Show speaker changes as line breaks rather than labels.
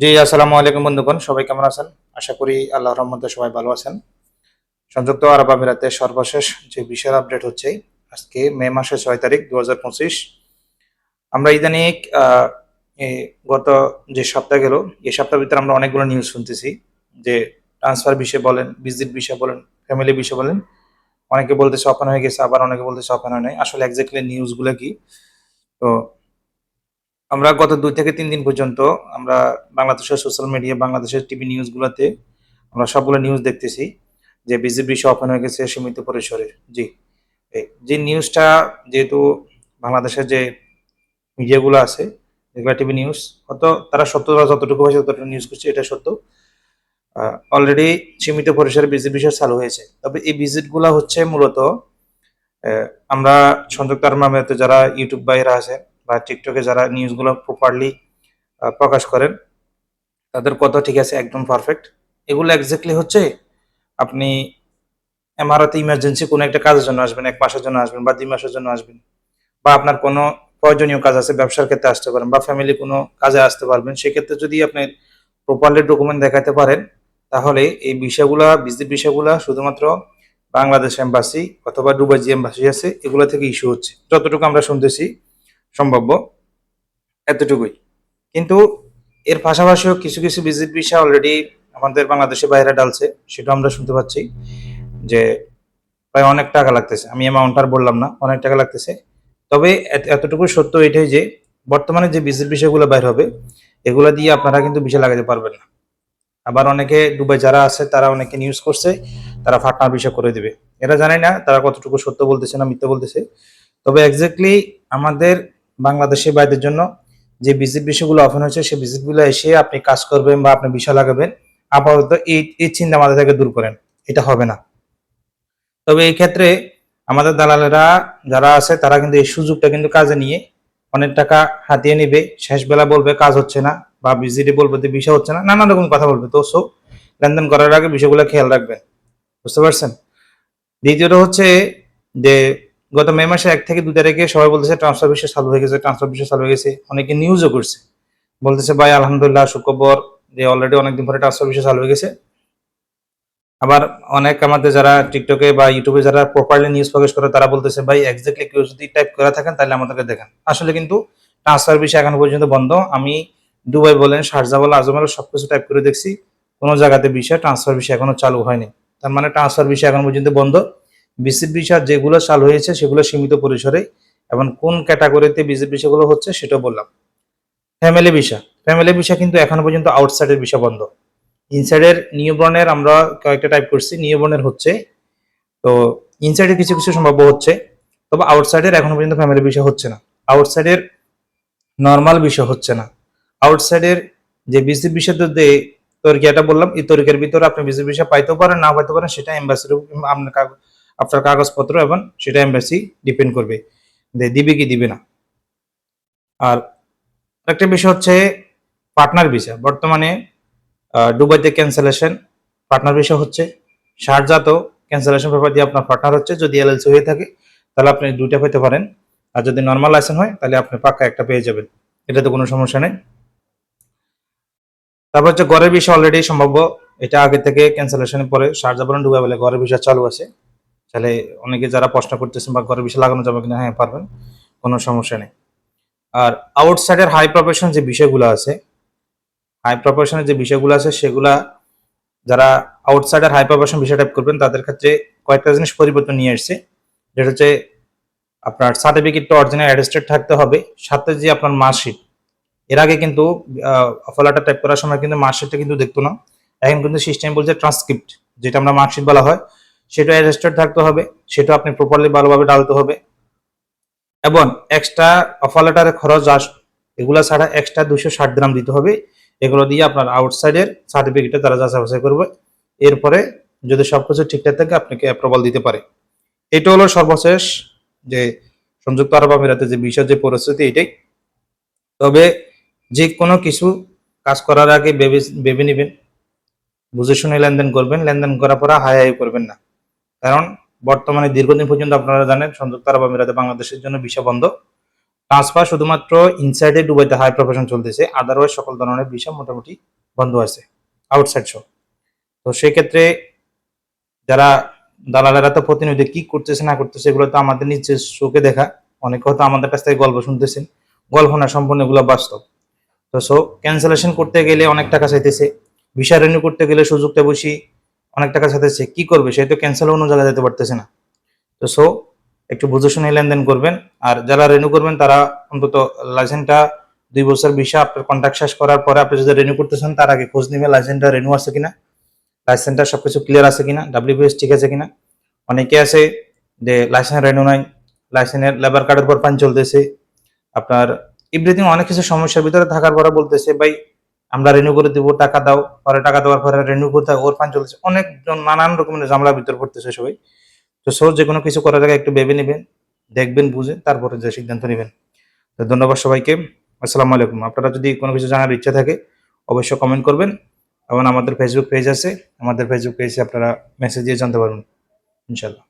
জি, আসসালামু আলাইকুম বন্ধুগণ, সবাই কেমন আছেন? আশা করি আল্লাহ রহমতে সবাই ভালো আছেন। সংযুক্ত আরব আমিরাতে সর্বশেষ যে বিষয়ের আপডেট হচ্ছে, আজকে মে মাসের ছয় তারিখ দু হাজার পঁচিশ। আমরা ইদানিক গত যে সপ্তাহ গেল, এই সপ্তাহের ভিতরে আমরা অনেকগুলো নিউজ শুনতেছি, যে ট্রান্সফার বিষয়ে বলেন ভিজিট বিষয়ে বলেন ফ্যামিলি বিষয়ে বলেন, অনেকে বলতেছে ওপেন হয়ে গেছে, আবার অনেকে বলতেছে ওপেন হয় নাই। আসলে এক্স্যাক্টলি নিউজগুলো কি? তো আমরা গত দুই থেকে তিন দিন পর্যন্ত আমরা বাংলাদেশের সোশ্যাল মিডিয়া বাংলাদেশের টিভি নিউজগুলোতে আমরা সবগুলো নিউজ দেখতেছি। যে বিজেপি ওপেন হয়ে গেছে সীমিত পরিসরে জি। যে নিউজটা যেহেতু বাংলাদেশের যে মিডিয়াগুলো আছে, যেগুলো টিভি নিউজ হয়তো তারা সত্যতা যতটুকু হয়েছে ততটুকু নিউজ করছে, এটা সত্য। অলরেডি সীমিত পরিসরে বিজেপি বিষয় চালু হয়েছে। তবে এই ভিজিটগুলো হচ্ছে মূলত আমরা সংযুক্ত আরব যারা ইউটিউব বাইরা আছে বা টিকটকে যারা নিউজগুলো প্রপারলি প্রকাশ করেন, তাদের কথা ঠিক আছে, একদম পারফেক্ট এগুলো এক্স্যাক্টলি হচ্ছে আপনি এমআরআতে ইমার্জেন্সি কোনো একটা কাজের জন্য আসবেন, এক মাসের জন্য আসবেন বা দুই মাসের জন্য আসবেন। বা আপনার কোনো প্রয়োজনীয় কাজ আছে, ব্যবসার ক্ষেত্রে আসতে পারেন বা ফ্যামিলি কোনো কাজে আসতে পারবেন, সেক্ষেত্রে যদি আপনি প্রপারলি ডকুমেন্ট দেখাতে পারেন, তাহলে এই বিষয়গুলা ভিজিট বিষয়গুলা শুধুমাত্র বাংলাদেশ এম্বাসি অথবা যে এম্বাসি আছে, এগুলো থেকে ইস্যু হচ্ছে। যতটুকু আমরা শুনতেছি সম্ভাব্য, এতটুকুই। কিন্তু এর পাশাপাশিও কিছু কিছু ভিজিট বিষয় অলরেডি আমাদের বাংলাদেশে বাইরে ডালছে সেটা আমরা শুনতে পাচ্ছি যে প্রায় অনেক টাকা লাগতেছে। আমি অ্যামাউন্ট আর বললাম না, অনেক টাকা লাগতেছে। তবে এতটুকু সত্য এটাই যে বর্তমানে যে ভিজিট বিষয়গুলো বাইর হবে, এগুলো দিয়ে আপনারা কিন্তু বিষয় লাগাতে পারবেন না। আবার অনেকে দুবাই যারা আছে, তারা অনেকে নিউজ করছে, তারা ফাটনার বিষয় করে দিবে। এরা জানে না তারা কতটুকু সত্য বলতেছে না মিথ্যা বলতেছে। তবে এক্স্যাক্টলি আমাদের বাংলাদেশের বাইরের জন্য যে ভিজিট বিষয়গুলো অফেন হয়েছে, সেই ভিজিটগুলো এসে আপনি কাজ করবেন বা আপনি বিষয় লাগাবেন। আপাতত এই এই চিন্তা আমাদের থেকে দূর করেন, এটা হবে না। তবে এই ক্ষেত্রে আমাদের দালালেরা যারা আছে, তারা কিন্তু এই সুযোগটা কিন্তু কাজে নিয়ে অনেক টাকা হাতিয়ে নিবে। শেষ বেলা বলবে কাজ হচ্ছে না বা ভিজিটে বলবে যে বিষয় হচ্ছে না নানা রকম কথা বলবে। তো সো, লেনদেন করার আগে বিষয়গুলো খেয়াল রাখবেন। বুঝতে পারছেন? দ্বিতীয়টা হচ্ছে যে গত মে মাসে এক থেকে দু তারিখে সবাই বলতেছে ট্রান্সফার বিষয় চালু হয়ে গেছে ট্রান্সফার বিষয় চালু হয়ে গেছে। অনেকে নিউজও করছে। বলতেছে, ভাই, আলহামদুলিল্লাহ, সুখবর। যে অলরেডি অনেকদিন পরে ট্রান্সফার বিষয় চালু হয়ে গেছে। আবার অনেক আমাদের যারা টিকটকে বা ইউটিউবে যারা প্রপারলি নিউজ প্রকাশ করে, তারা বলতেছে, ভাই এক্স্যাক্টলি কেউ যদি টাইপ করে থাকেন, তাহলে আমাদেরকে দেখান। আসলে কিন্তু ট্রান্সফার বিষয় এখন পর্যন্ত বন্ধ। আমি দুবাই বলেন শারজা বলেন আজমাল সবকিছু টাইপ করে দেখছি। কোনো জায়গাতে বিষয় ট্রান্সফার বিষয় এখনও চালু হয়নি। তার মানে ট্রান্সফার বিষয় এখন পর্যন্ত বন্ধ। বিসির বিষয় যেগুলো চালু হয়েছে সেগুলো সীমিত পরিসরে এবং কোন ক্যাটাগরিতে বিষয়গুলো হচ্ছে সেটা বললাম। Family visa. ফ্যামিলি ভিসা কিন্তু এখনও পর্যন্ত আউটসাইডের ভিসা বন্ধ। ইনসাইডের নিউবর্নের আমরা কয়েকটা টাইপ করছি। নিউবর্নের হচ্ছে, তো ইনসাইডের কিছু কিছু সম্ভাব্য হচ্ছে, তবে আউটসাইডের এখনও পর্যন্ত ফ্যামিলি ভিসা হচ্ছে না। আউটসাইডের নর্মাল বিষয় হচ্ছে না। আউটসাইডের যে বিসি বিষয় যে তরিকাটা বললাম? এই তরিকার ভিতরে আপনি বিসি বিষয় পাইতেও পারেন, না পাইতে পারেন, সেটা এম্বাসির আপনার আপনার কাগজপত্র এবং সেটা এম্বাসি ডিপেন্ড করবে। দিবে কি দিবে না। আর একটা বিষয় হচ্ছে পার্টনার ভিসা বর্তমানে আহ, দুবাইতে ক্যান্সেলেশন পার্টনার ভিসা হচ্ছে। শারজাতেও ক্যান্সেলেশন পেপার দিয়ে আপনার পার্টনার হচ্ছে। যদি এলএলসি হয়ে থাকে তাহলে আপনি দুইটা পেতে পারেন। আর যদি নর্মাল লাইসেন্স হয় তাহলে আপনি পাক্কা একটা পেয়ে যাবেন। এটা তো কোনো সমস্যা নেই। তারপর হচ্ছে ঘরের বিষয় অলরেডি সম্ভাব্য। এটা আগে থেকে ক্যান্সেলেশনের পরে শারজা বলেন দুবাই বলে ঘরের বিষয় চালু আছে। তাহলে অনেকে যারা প্রশ্ন করতেছেন বা ঘরের বিষয় লাগানো যাবে কিনা হ্যাঁ পারবেন, কোনো সমস্যা নেই। আর আউটসাইডের হাই প্রফেশন যে বিষয়গুলো আছে হাই প্রফেশনের যে বিষয়গুলো আছে, সেগুলা যারা আউটসাইডার হাই প্রফেশন বিষয় টাইপ করবেন, তাদের ক্ষেত্রে কয়েকটা জিনিস পরিবর্তন নিয়ে এসেছে যেটা হচ্ছে আপনার সার্টিফিকেটটা অরিজিনাল অ্যাটেস্টেড থাকতে হবে, সাথে যে আপনার মার্কশিট এর আগে কিন্তু ফলাটা টাইপ করার সময় কিন্তু মার্কশিটটা কিন্তু দেখতো না। এখন কিন্তু সিস্টেম বলছে ট্রান্সক্রিপ্ট যেটা আমরা মার্কশিট বলা হয়। সেটা অ্যাটেস্টেড থাকতে হবে, সেটা আপনি প্রপারলি ভালোভাবে ডালতে হবে। এবং এক্সট্রা অফার লেটারের খরচ আস এগুলা ছাড়া এক্সট্রা দুশো ষাট গ্রাম দিতে হবে। এগুলো দিয়ে আপনার আউটসাইডের সার্টিফিকেটে তারা যাচাই বাছাই করবে। এরপরে যদি সবকিছু ঠিকঠাক থাকে, আপনাকে অ্যাপ্রুভাল দিতে পারে। এটা হলো সর্বশেষ যে সংযুক্ত আরব আমিরাতে যে বিষয়, যে পরিস্থিতি এটাই। তবে যে কোনো কিছু কাজ করার আগে ভেবে ভেবে নেবেন। বুঝে শুনে লেনদেন করবেন। লেনদেন করার পর হাই হাই করবেন না। কারণ বর্তমানে দীর্ঘদিন পর্যন্ত আপনারা জানেন, সংযুক্ত আরব আমিরাতে বাংলাদেশের জন্য ভিসা বন্ধ। ট্রান্সফার শুধুমাত্র ইনসাইডে দুবাইতে হাই প্রফেশন চলতেছে আদারওয়াইজ সকল ধরনের বিষয় মোটামুটি বন্ধ আছে আউটসাইড সহ। তো সেক্ষেত্রে যারা দালালেরা তো প্রতিনিধি কি করতেছে, না করতেছে, এগুলো তো আমাদের নিজের চোখে দেখা। অনেকে হয়তো আমাদের কাছ থেকে গল্প শুনতেছেন গল্প না সম্পূর্ণ এগুলো বাস্তব। তো সো ক্যান্সেলেশন করতে গেলে অনেক টাকা চাইতেছে, ভিসা রিনিউ করতে গেলে সুযোগটা বসি অনেক টাকা চাইতেছে কি করবে সে তো ক্যান্সেল অন্য জায়গায় যেতে পারতেছে না। তো সো একটু বুঝে শুনে লেনদেন করবেন। আর যারা রেনিউ করবেন, তারা অন্তত লাইসেন্সটা দুই বছর ভিসা আপনার কন্ট্রাক্ট শেষ করার পরে আপনি যদি রেনিউ করতেছেন তার আগে খোঁজ নিবে লাইসেন্সটা রেনিউ আছে কিনা। লাইসেন্সটা সবকিছু ক্লিয়ার আছে কিনা ডাব্লিউপিএস ঠিক আছে কিনা। অনেকে আছে যে লাইসেন্স রেনিউ নাই লাইসেন্সের লেবার কার্ডের পর ফাইন চলতেছে। আপনার এভরিথিং অনেক কিছু সমস্যার ভিতরে থাকার পরে বলতেছে, ভাই আমরা রেনিউ করে দিব, টাকা দাও, পরে টাকা দেওয়ার পরে রেনিউ করতে ওর ফাইন চলতেছে অনেকজন নানান রকমের ঝামেলার ভিতর পড়তেছে সবাই। তো সো যে কোনো কিছু করার আগে একটু ভেবে নেবেন, দেখবেন, বুঝে, তারপরে যে সিদ্ধান্ত নেবেন। তো ধন্যবাদ সবাইকে। আসসালামু আলাইকুম। আপনারা যদি কোনো কিছু জানার ইচ্ছা থাকে, অবশ্যই কমেন্ট করবেন। এবং আমাদের ফেসবুক পেজ আছে। আমাদের ফেসবুক পেজে আপনারা মেসেজ দিয়ে জানতে পারবেন ইনশাল্লাহ